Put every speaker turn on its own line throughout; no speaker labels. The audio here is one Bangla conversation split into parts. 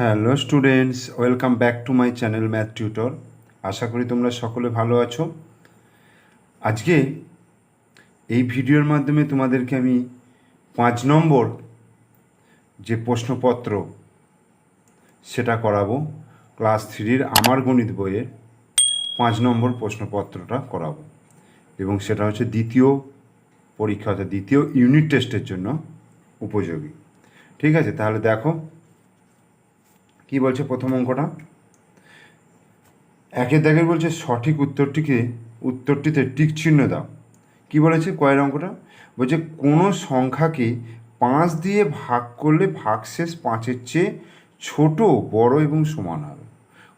hello students welcome back to my channel math tutor আশা করি তোমরা সকলে ভালো আছো আজকে এই ভিডিওর মাধ্যমে তোমাদেরকে আমি পাঁচ নম্বর যে প্রশ্নপত্র সেটা করাবো ক্লাস থ্রির আমার গণিত বইয়ের পাঁচ নম্বর প্রশ্নপত্রটা করাবো এবং সেটা হচ্ছে দ্বিতীয় পরীক্ষা অর্থাৎ দ্বিতীয় ইউনিট টেস্টের জন্য উপযোগী ঠিক আছে তাহলে দেখো কি বলছে প্রথম অঙ্কটা একের দাগের বলছে সঠিক উত্তরটিকে উত্তরটিতে টিক চিহ্ন দাও কি বলেছে কয়ের অঙ্কটা বলছে কোনো সংখ্যাকে পাঁচ দিয়ে ভাগ করলে ভাগশেষ পাঁচের চেয়ে ছোট বড় এবং সমান হবে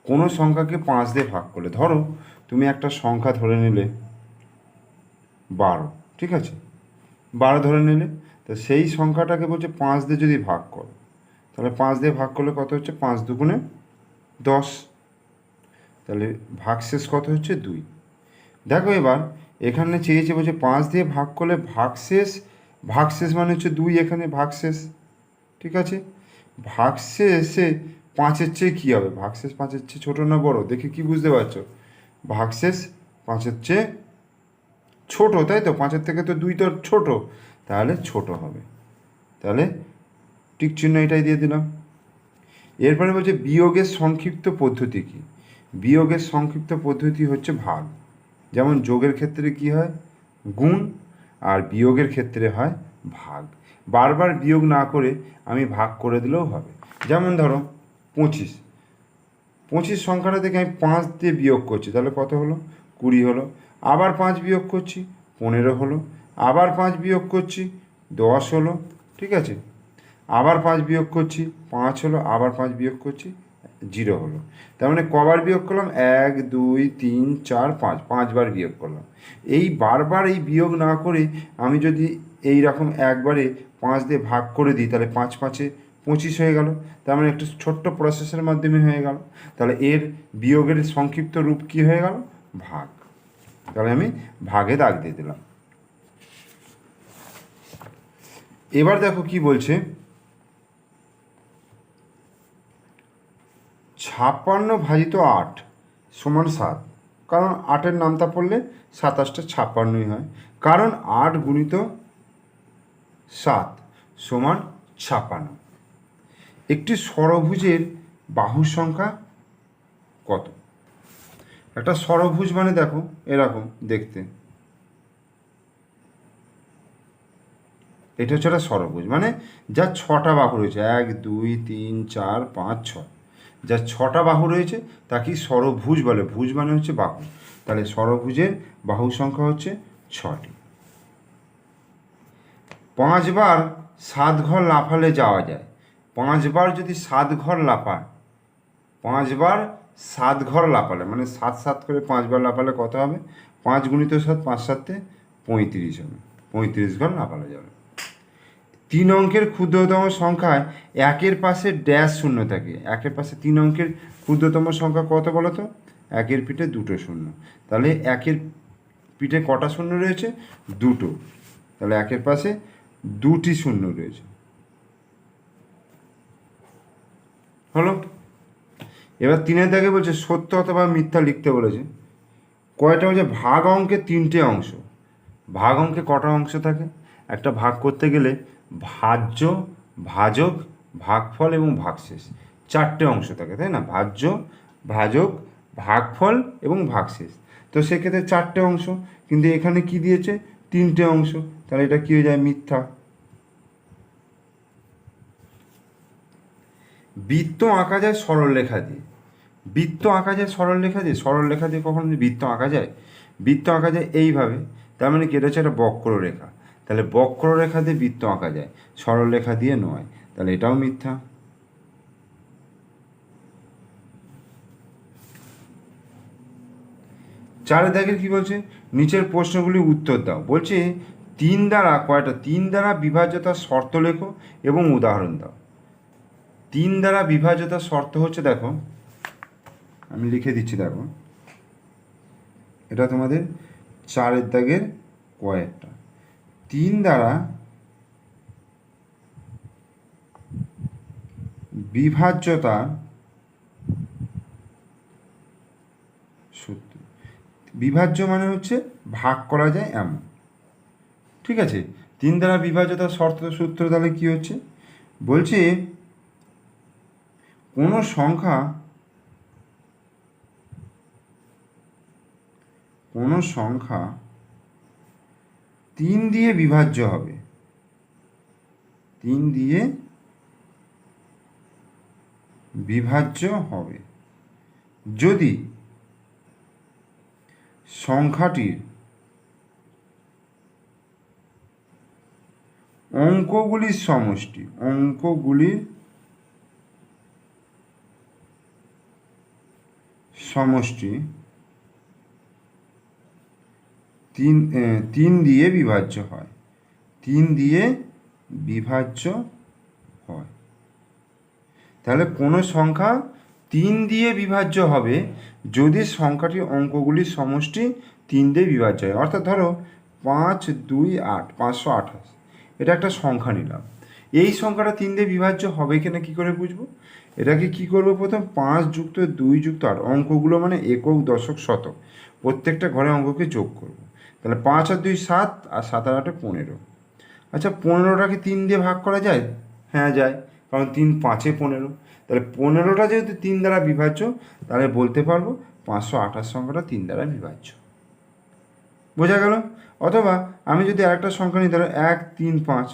কোনো সংখ্যাকে পাঁচ দিয়ে ভাগ করলে ধরো তুমি একটা সংখ্যা ধরে নিলে বারো ঠিক আছে বারো ধরে নিলে তো সেই সংখ্যাটাকে বলছে পাঁচ দিয়ে যদি ভাগ করো তাহলে পাঁচ দিয়ে ভাগ করলে কত হচ্ছে পাঁচ দুগুণে দশ তাহলে শেষ কত হচ্ছে দুই দেখো এবার এখানে চেয়েছে বলছে পাঁচ দিয়ে ভাগ করলে ভাগ শেষ মানে হচ্ছে দুই এখানে শেষ ঠিক আছে শেষে পাঁচের চেয়ে কী হবে শেষ পাঁচের চেয়ে ছোটো না বড় দেখে কি বুঝতে পারছো শেষ পাঁচের চেয়ে ছোটো তাই তো পাঁচের থেকে তো দুই তো ছোটো তাহলে ছোট হবে তাহলে টিক চিহ্ন এটাই দিয়ে দিলাম এরপরে বলছে বিয়োগের সংক্ষিপ্ত পদ্ধতি কী বিয়োগের সংক্ষিপ্ত পদ্ধতি হচ্ছে ভাগ যেমন যোগের ক্ষেত্রে কি হয় গুণ আর বিয়োগের ক্ষেত্রে হয় ভাগ বারবার বিয়োগ না করে আমি ভাগ করে দিলেও হবে যেমন ধরো পঁচিশ পঁচিশ সংখ্যাটা থেকে আমি পাঁচ দিয়ে বিয়োগ করছি তাহলে কত হলো কুড়ি হলো আবার পাঁচ বিয়োগ করছি পনেরো হলো আবার পাঁচ বিয়োগ করছি দশ হলো ঠিক আছে আবার পাঁচ বিয়োগ করছি পাঁচ হলো আবার পাঁচ বিয়োগ করছি জিরো হলো তার মানে কবার বিয়োগ করলাম এক দুই তিন চার পাঁচ পাঁচবার বিয়োগ করলাম এই বারবার এই বিয়োগ না করে আমি যদি এই রকম একবারে পাঁচ দিয়ে ভাগ করে দিই তাহলে পাঁচ পাঁচে পঁচিশ হয়ে গেল তার মানে একটা ছোট্ট প্রসেসের মাধ্যমে হয়ে গেল তাহলে এর বিয়োগের সংক্ষিপ্ত রূপ কি হয়ে গেল ভাগ তাহলে আমি ভাগে দাগ দিয়ে দিলাম এবার দেখো কি বলছে ছাপ্পান্ন ভাজিত আট সমান সাত কারণ আটের নামটা পড়লে সাতাশটা ছাপ্পান্নই হয় কারণ আট গুণিত সাত সমান ছাপ্পান্ন একটি সরভুজের বাহু সংখ্যা কত একটা সরভুজ মানে দেখো এরকম দেখতে এটা হচ্ছে একটা সরভুজ মানে যা ছটা বাহু রয়েছে এক দুই তিন চার পাঁচ ছয় যার ছটা বাহু রয়েছে তাকে সরভুজ বলে ভুজ মানে হচ্ছে বাহু তাহলে সরভুজের বাহু সংখ্যা হচ্ছে ছটি পাঁচবার সাত ঘর লাফালে যাওয়া যায় পাঁচবার যদি সাত ঘর লাফান পাঁচবার সাত ঘর লাফালে মানে সাত সাত করে পাঁচবার লাফালে কত হবে পাঁচ গুণিত সাত পাঁচ সাতে পঁয়ত্রিশ হবে পঁয়ত্রিশ ঘর লাফালে যাবে তিন অঙ্কের ক্ষুদ্রতম সংখ্যায় একের পাশে ড্যাশ শূন্য থাকে একের পাশে তিন অঙ্কের ক্ষুদ্রতম সংখ্যা কত বলো তো একের পিঠে দুটো শূন্য তাহলে একের পিঠে কটা শূন্য রয়েছে দুটো তাহলে একের পাশে দুটি শূন্য রয়েছে হলো এবার তিনের দাগে বলছে সত্য অথবা মিথ্যা লিখতে বলেছে কয়টা হচ্ছে ভাগ অঙ্কে তিনটে অংশ ভাগ অঙ্কে কটা অংশ থাকে একটা ভাগ করতে গেলে ভাজ্য ভাজক ভাগফল এবং ভাগশেষ চারটে অংশ থাকে তাই না ভাজ্য ভাজক ভাগফল এবং ভাগশেষ তো সেক্ষেত্রে চারটে অংশ কিন্তু এখানে কি দিয়েছে তিনটে অংশ তাহলে এটা কী হয়ে যায় মিথ্যা বৃত্ত আঁকা যায় সরল রেখা দিয়ে বৃত্ত আঁকা যায় সরল রেখা দিয়ে সরল লেখা দিয়ে কখন বৃত্ত আঁকা যায় বৃত্ত আঁকা যায় এইভাবে তার মানে কি এটা হচ্ছে একটা বক্ররেখা তাহলে বক্ররেখা দিয়ে বৃত্ত আঁকা যায় সরলরেখা দিয়ে নয় তাহলে এটাও মিথ্যা চারের দাগের কি বলছে নিচের প্রশ্নগুলি উত্তর দাও বলছে তিন দ্বারা কয়টা তিন দ্বারা বিভাজ্যতার শর্ত লেখো এবং উদাহরণ দাও তিন দ্বারা বিভাজ্যতার শর্ত হচ্ছে দেখো আমি লিখে দিচ্ছি দেখো এটা তোমাদের চারের দাগের কয়েকটা তিন দ্বারা বিভাজ্যতা সূত্র বিভাজ্য মানে হচ্ছে ভাগ করা যায় এমন ঠিক আছে তিন দ্বারা বিভাজ্যতা শর্ত সূত্র তাহলে কী হচ্ছে বলছে কোনো সংখ্যা কোনো সংখ্যা তিন দিয়ে বিভাজ্য হবে তিন দিয়ে বিভাজ্য হবে যদি সংখ্যাটির অঙ্কগুলির সমষ্টি অঙ্কগুলির সমষ্টি তিন তিন দিয়ে বিভাজ্য হয় তিন দিয়ে বিভাজ্য হয় তাহলে কোনো সংখ্যা তিন দিয়ে বিভাজ্য হবে যদি সংখ্যাটির অঙ্কগুলির সমষ্টি তিন দিয়ে বিভাজ্য হয় অর্থাৎ ধরো পাঁচ দুই আট পাঁচশো আঠাশ এটা একটা সংখ্যা নিলাম এই সংখ্যাটা তিন দিয়ে বিভাজ্য হবে কিনা কি করে বুঝবো এটাকে কি করবো প্রথম পাঁচ যুক্ত দুই যুক্ত আট অঙ্কগুলো মানে একক দশক শতক প্রত্যেকটা ঘরে অঙ্ককে যোগ করবো তাহলে পাঁচ আর দুই সাত আর সাত আর আটে পনেরো আচ্ছা পনেরোটাকে তিন দিয়ে ভাগ করা যায় হ্যাঁ যায় কারণ তিন পাঁচে পনেরো তাহলে পনেরোটা যেহেতু তিন দ্বারা বিভাজ্য তাহলে বলতে পারবো পাঁচশো আঠাশ সংখ্যাটা তিন দ্বারা বিভাজ্য বোঝা গেল অথবা আমি যদি আরেকটা সংখ্যা নিই তাহলে এক তিন পাঁচ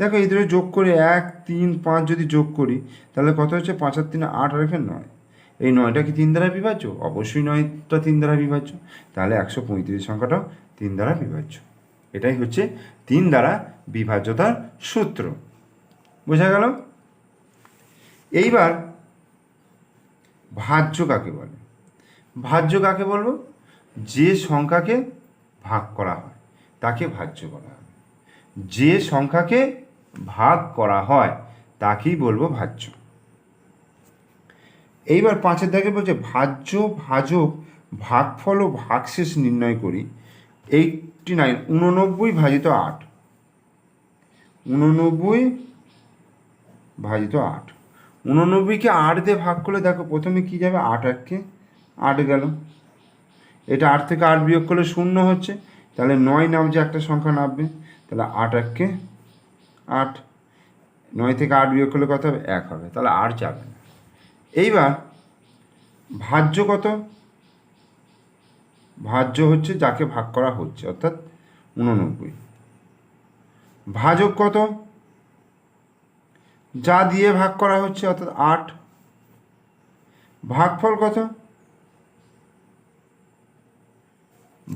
দেখো এই দুটো যোগ করে এক তিন পাঁচ যদি যোগ করি তাহলে কত হচ্ছে পাঁচ আর তিন আট আর এখানে নয় এই নয়টা কি তিন দ্বারা বিভাজ্য অবশ্যই নয়টা তিন দ্বারা বিভাজ্য তাহলে একশো পঁয়ত্রিশ সংখ্যাটাও তিন দ্বারা বিভাজ্য এটাই হচ্ছে তিন দ্বারা বিভাজ্যতার সূত্র বোঝা গেল এইবার ভাজ্য কাকে বলে ভাজ্য কাকে বলবো যে সংখ্যাকে ভাগ করা হয় তাকে ভাজ্য বলা হয় যে সংখ্যাকে ভাগ করা হয় তাকেই বলবো ভাজ্য এইবার পাঁচের দাগে বলছে ভাজ্য ভাজক ভাগফল ও ভাগশেষ নির্ণয় করি এইটটি নাইন উননব্বই ভাজিত আট উননব্বই ভাজিত আট উননব্বইকে আট দিয়ে ভাগ করলে দেখো প্রথমে কি যাবে আট আটকে আট গেল এটা আট থেকে আট বিয়োগ করলে শূন্য হচ্ছে তাহলে নয় নামছে একটা সংখ্যা নামবে তাহলে আট আটকে আট নয় থেকে আট বিয়োগ করলে কত হবে এক হবে তাহলে আর যাবে না এইবার ভাজ্য কত ভাজ্য হচ্ছে যাকে ভাগ করা হচ্ছে অর্থাৎ উননব্বই ভাজক কত যা দিয়ে ভাগ করা হচ্ছে অর্থাৎ আট ভাগফল কত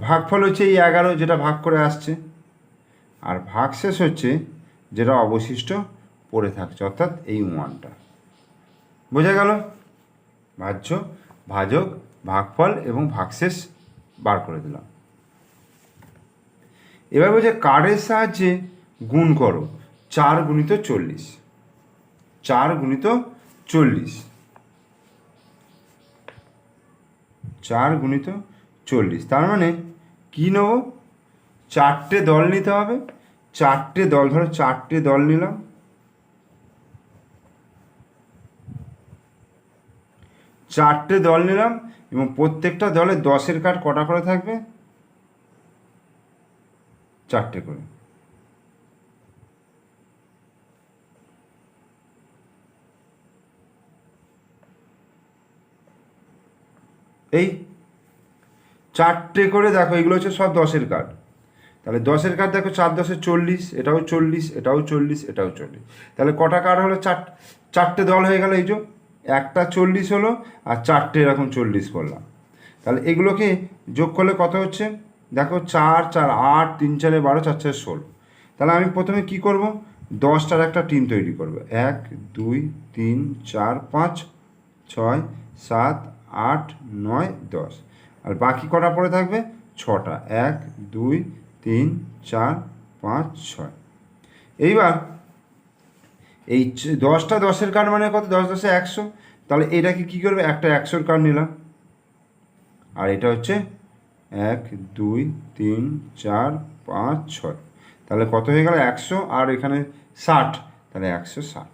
ভাগফল হচ্ছে এই এগারো যেটা ভাগ করে আসছে আর শেষ হচ্ছে যেটা অবশিষ্ট পড়ে থাকছে অর্থাৎ এই ওয়ানটা বোঝা গেল ভাজ্য ভাজক ভাগফল এবং ভাগশেষ বার করে দিলাম এবার বলছে কার্ডের সাহায্যে গুণ করো চার গুণিত চল্লিশ চার গুণিত চল্লিশ চার গুণিত চল্লিশ তার মানে কী নেব চারটে দল নিতে হবে চারটে দল ধরো চারটে দল নিলাম চারটে দল নিলাম এবং প্রত্যেকটা দলে দশের কার্ড কটা করে থাকবে চারটে করে এই চারটে করে দেখো এগুলো হচ্ছে সব দশের কার্ড তাহলে দশের কার্ড দেখো চার দশে চল্লিশ এটাও চল্লিশ এটাও চল্লিশ এটাও চল্লিশ তাহলে কটা কার্ড হলো চার চারটে দল হয়ে গেল এই যে একটা চল্লিশ হলো আর চারটে এরকম চল্লিশ করলাম তাহলে এগুলোকে যোগ করলে কত হচ্ছে দেখো চার চার আট তিন চারে বারো চার চার ষোলো তাহলে আমি প্রথমে কি করব দশটার একটা টিম তৈরি করব এক দুই তিন চার পাঁচ ছয় সাত আট নয় দশ আর বাকি কটা পরে থাকবে ছটা এক দুই তিন চার পাঁচ ছয় এইবার এই দশটা দশের কার্ড মানে কত দশ দশে একশো তাহলে এটাকে কি করবে একটা একশোর কার্ড নিলাম আর এটা হচ্ছে এক দুই তিন চার পাঁচ ছয় তাহলে কত হয়ে গেল একশো আর এখানে ষাট তাহলে একশো ষাট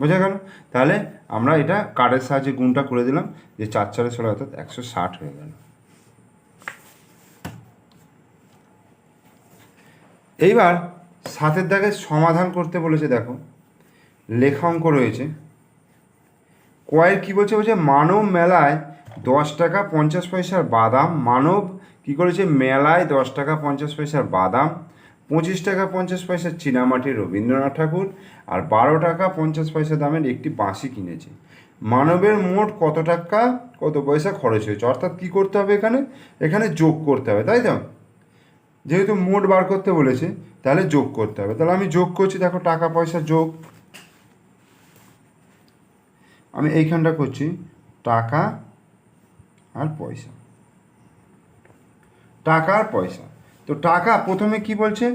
বোঝা গেল তাহলে আমরা এটা কার্ডের সাহায্যে গুণটা করে দিলাম যে চার চারে ষোলো অর্থাৎ একশো ষাট হয়ে গেল এইবার সাতের দাগে সমাধান করতে বলেছে দেখো লেখা অঙ্ক রয়েছে কয়ের কী বলছে বলছে মানব মেলায় দশ টাকা পঞ্চাশ পয়সার বাদাম মানব কি করেছে মেলায় দশ টাকা পঞ্চাশ পয়সার বাদাম পঁচিশ টাকা পঞ্চাশ পয়সার চীনামাটি রবীন্দ্রনাথ ঠাকুর আর বারো টাকা পঞ্চাশ পয়সা দামের একটি বাঁশি কিনেছে মানবের মোট কত টাকা কত পয়সা খরচ হয়েছে অর্থাৎ কী করতে হবে এখানে এখানে যোগ করতে হবে তাই তো যেহেতু মোট বার করতে বলেছে তাহলে যোগ করতে হবে তাহলে আমি যোগ করছি দেখো টাকা পয়সা যোগ আমি এইখানটা করছি টাকা আর পয়সা টাকা আর পয়সা তো টাকা প্রথমে কি বলছে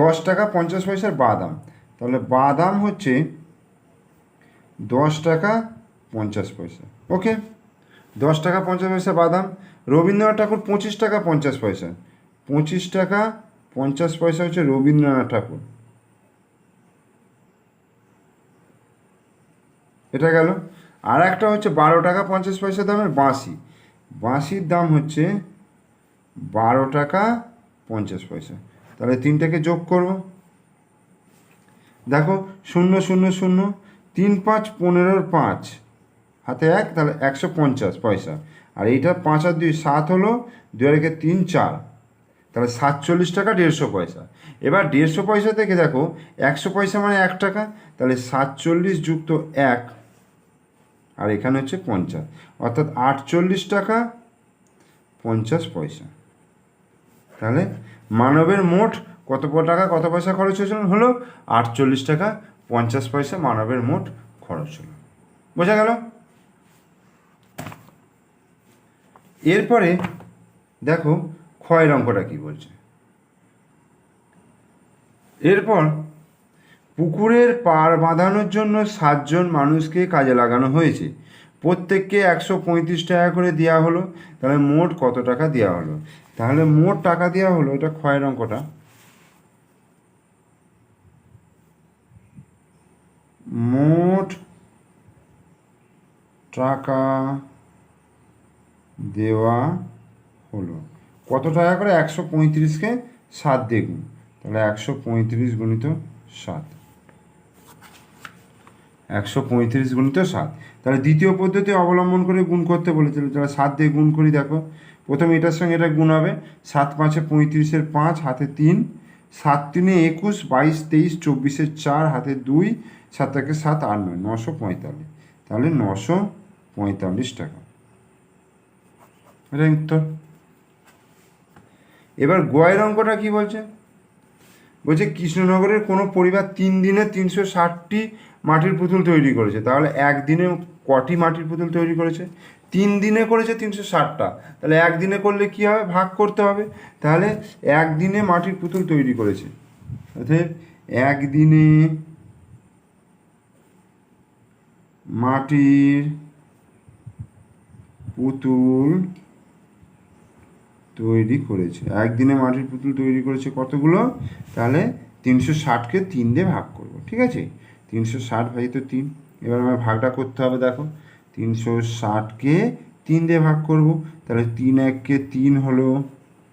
দশ টাকা পঞ্চাশ পয়সার বাদাম তাহলে বাদাম হচ্ছে দশ টাকা পঞ্চাশ পয়সা ওকে দশ টাকা পঞ্চাশ পয়সা বাদাম রবীন্দ্রনাথ ঠাকুর পঁচিশ টাকা পঞ্চাশ পয়সা পঁচিশ টাকা পঞ্চাশ পয়সা হচ্ছে রবীন্দ্রনাথ ঠাকুর এটা গেল আর একটা হচ্ছে বারো টাকা পঞ্চাশ পয়সা দামের বাঁশি বাঁশির দাম হচ্ছে বারো টাকা পঞ্চাশ পয়সা তাহলে তিনটাকে যোগ করবো দেখো শূন্য শূন্য শূন্য তিন পাঁচ পনেরোর পাঁচ হাতে এক তাহলে একশো পঞ্চাশ পয়সা আর এইটা পাঁচ আর দুই সাত হলো দু একে তিন চার তাহলে সাতচল্লিশ টাকা দেড়শো পয়সা এবার দেড়শো পয়সা থেকে দেখো একশো পয়সা মানে এক টাকা তাহলে সাতচল্লিশ যুক্ত এক আর এখানে হচ্ছে পঞ্চাশ অর্থাৎ আটচল্লিশ টাকা পঞ্চাশ পয়সা তাহলে মানবের মোট কত টাকা কত পয়সা খরচ হয়েছিল হলো আটচল্লিশ টাকা পঞ্চাশ পয়সা মানবের মোট খরচ হলো বোঝা গেল এরপরে দেখো খয়ের অঙ্কটা কি বলছে এরপর পুকুরের পার বাঁধানোর জন্য সাতজন মানুষকে কাজে লাগানো হয়েছে প্রত্যেককে একশো পঁয়ত্রিশ টাকা করে দেওয়া হলো তাহলে মোট কত টাকা দেওয়া হলো তাহলে মোট টাকা দেওয়া হলো এটা ক্ষয়ের অঙ্কটা মোট টাকা দেওয়া হলো কত টাকা করে একশো পঁয়ত্রিশকে সাত দিয়ে গুণ তাহলে একশো পঁয়ত্রিশ গুণিত সাত একশো পঁয়ত্রিশ গুণিত সাত তাহলে দ্বিতীয় পদ্ধতি অবলম্বন করে গুণ করতে বলেছিল তাহলে সাত দিয়ে গুণ করি দেখো প্রথম এটার সঙ্গে এটা গুণ হবে সাত পাঁচে পঁয়ত্রিশের পাঁচ হাতে তিন সাত তিনে একুশ বাইশ তেইশ চব্বিশের চার হাতে দুই সাত সাতটাকে সাত আট নয় নশো পঁয়তাল্লিশ তাহলে নশো পঁয়তাল্লিশ টাকা এটাই উত্তর এবার গোয়ের অঙ্কটা কি বলছে বলছে কৃষ্ণনগরের কোনো পরিবার তিন দিনে তিনশো ষাটটি মাটির পুতুল তৈরি করেছে তাহলে একদিনে কটি মাটির পুতুল তৈরি করেছে তিন দিনে করেছে তিনশো ষাটটা তাহলে একদিনে করলে কি হবে ভাগ করতে হবে তাহলে একদিনে মাটির পুতুল তৈরি করেছে অতএব একদিনে মাটির পুতুল তৈরি করেছে একদিনে মাটির পুতুল তৈরি করেছে কতগুলো তাহলে তিনশো ষাটকে তিন দিয়ে ভাগ করব ঠিক আছে তিনশো ষাট তো তিন এবার আমার ভাগটা করতে হবে দেখো তিনশো ষাটকে তিন দিয়ে ভাগ করব তাহলে তিন এককে তিন হলো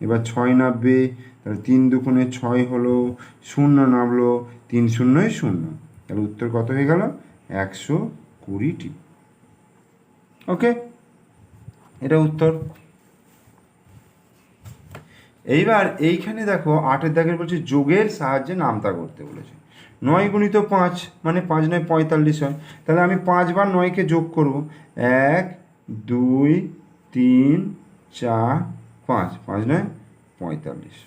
এবার ছয় নাববে তাহলে তিন দুখনে ছয় হলো শূন্য নামলো তিন শূন্যই শূন্য তাহলে উত্তর কত হয়ে গেল একশো কুড়িটি ওকে এটা উত্তর এইবার এইখানে দেখো আটের দাগের বলছে যোগের সাহায্যে নামতা করতে বলেছে নয় গুণিত পাঁচ মানে পাঁচ নয় পঁয়তাল্লিশ হয় তাহলে আমি পাঁচবার নয়কে যোগ করব এক দুই তিন চার পাঁচ পাঁচ নয় পঁয়তাল্লিশ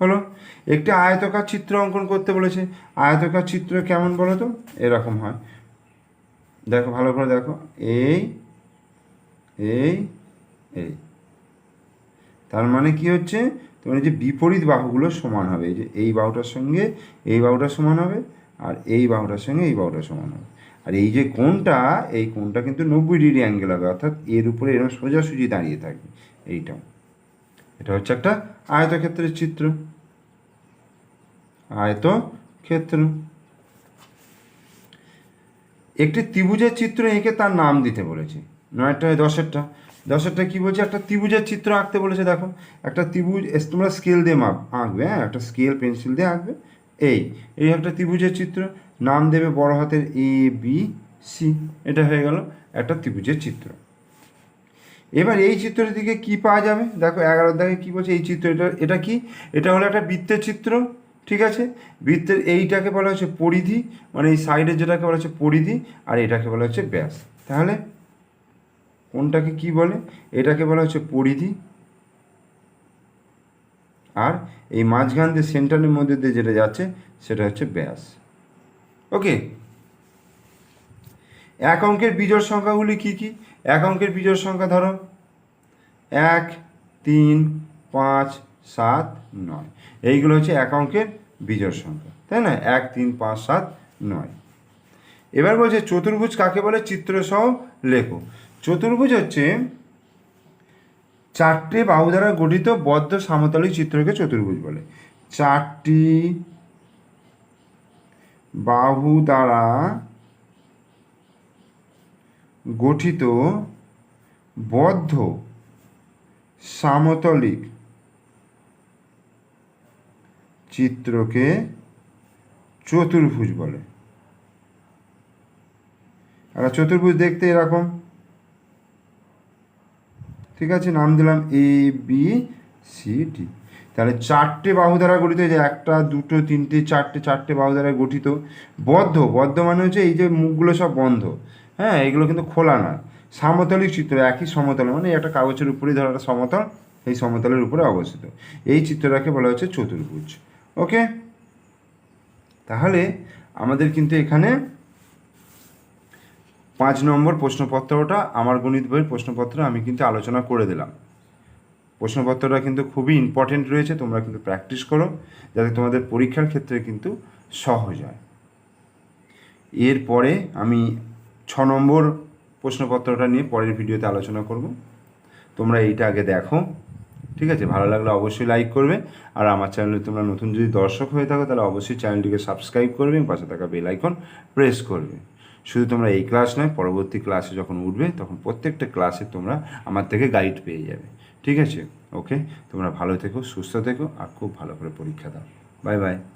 হলো একটি আয়তকার চিত্র অঙ্কন করতে বলেছে আয়তকার চিত্র কেমন বলো তো এরকম হয় দেখো ভালো করে দেখো এই এই এই তার মানে কি হচ্ছে তোমার মানে যে বিপরীত বাহুগুলো সমান হবে এই যে এই বাহুটার সঙ্গে এই বাহুটা সমান হবে আর এই বাহুটার সঙ্গে এই বাহুটা সমান হবে আর এই যে কোনটা এই কোনটা কিন্তু নব্বই ডিগ্রি অ্যাঙ্গেল হবে অর্থাৎ এর উপরে এরকম সোজাসুজি দাঁড়িয়ে থাকবে এইটাও এটা হচ্ছে একটা আয়তক্ষেত্রের চিত্র আয়ত ক্ষেত্র একটি ত্রিভুজের চিত্র এঁকে তার নাম দিতে বলেছে নয়টা দশেরটা দশটা কী বলছে একটা ত্রিভুজের চিত্র আঁকতে বলেছে দেখো একটা ত্রিভুজ তোমরা স্কেল দিয়ে মাপ আঁকবে হ্যাঁ একটা স্কেল পেন্সিল দিয়ে আঁকবে এই এই একটা ত্রিভুজের চিত্র নাম দেবে বড় হাতের এ বি সি এটা হয়ে গেল একটা ত্রিভুজের চিত্র এবার এই চিত্রের দিকে কি পাওয়া যাবে দেখো এগারোর দাগে কী বলছে এই চিত্র এটা এটা কি এটা হলো একটা বৃত্তের চিত্র ঠিক আছে বৃত্তের এইটাকে বলা হচ্ছে পরিধি মানে এই সাইডের যেটাকে বলা হচ্ছে পরিধি আর এটাকে বলা হচ্ছে ব্যাস তাহলে কোনটাকে কি বলে এটাকে বলা হচ্ছে পরিধি আর এই মাঝখান দিয়ে সেন্টারের মধ্যে দিয়ে যেটা যাচ্ছে সেটা হচ্ছে ব্যাস ওকে এক অঙ্কের বিজোড় সংখ্যাগুলি কি কি এক অঙ্কের বিজোড় সংখ্যা ধরো এক তিন পাঁচ সাত নয় এইগুলো হচ্ছে এক অঙ্কের বিজোড় সংখ্যা তাই না এক তিন পাঁচ সাত নয় এবার বলছে চতুর্ভুজ কাকে বলে চিত্রসহ লেখো চতুর্ভুজ হচ্ছে চারটে বাহু দ্বারা গঠিত বদ্ধ সামতলিক চিত্রকে চতুর্ভুজ বলে চারটি বাহু দ্বারা গঠিত বদ্ধ সামতলিক চিত্রকে চতুর্ভুজ বলে আর চতুর্ভুজ দেখতে এরকম ঠিক আছে নাম দিলাম এ বি সি ডি তাহলে চারটে বাহু দ্বারা গঠিত যে একটা দুটো তিনটে চারটে চারটে বাহু দ্বারা গঠিত বদ্ধ বদ্ধ মানে হচ্ছে এই যে মুখগুলো সব বন্ধ হ্যাঁ এগুলো কিন্তু খোলা না সমতলিক চিত্র একই সমতল মানে একটা কাগজের উপরেই ধরো একটা সমতল এই সমতলের উপরে অবস্থিত এই চিত্রটাকে বলা হচ্ছে চতুর্ভুজ ওকে তাহলে আমাদের কিন্তু এখানে পাঁচ নম্বর প্রশ্নপত্রটা আমার গণিত বইয়ের প্রশ্নপত্র আমি কিন্তু আলোচনা করে দিলাম প্রশ্নপত্রটা কিন্তু খুবই ইম্পর্টেন্ট রয়েছে তোমরা কিন্তু প্র্যাকটিস করো যাতে তোমাদের পরীক্ষার ক্ষেত্রে কিন্তু সহজ হয় এরপরে আমি ছ নম্বর প্রশ্নপত্রটা নিয়ে পরের ভিডিওতে আলোচনা করব তোমরা এইটা আগে দেখো ঠিক আছে ভালো লাগলে অবশ্যই লাইক করবে আর আমার চ্যানেলে তোমরা নতুন যদি দর্শক হয়ে থাকো তাহলে অবশ্যই চ্যানেলটিকে সাবস্ক্রাইব করবে এবং পাশে থাকা বেল আইকন প্রেস করবে শুধু তোমরা এই ক্লাস নয় পরবর্তী ক্লাসে যখন উঠবে তখন প্রত্যেকটা ক্লাসে তোমরা আমার থেকে গাইড পেয়ে যাবে ঠিক আছে ওকে তোমরা ভালো থেকো সুস্থ থেকো আর খুব ভালো করে পরীক্ষা দাও বাই বাই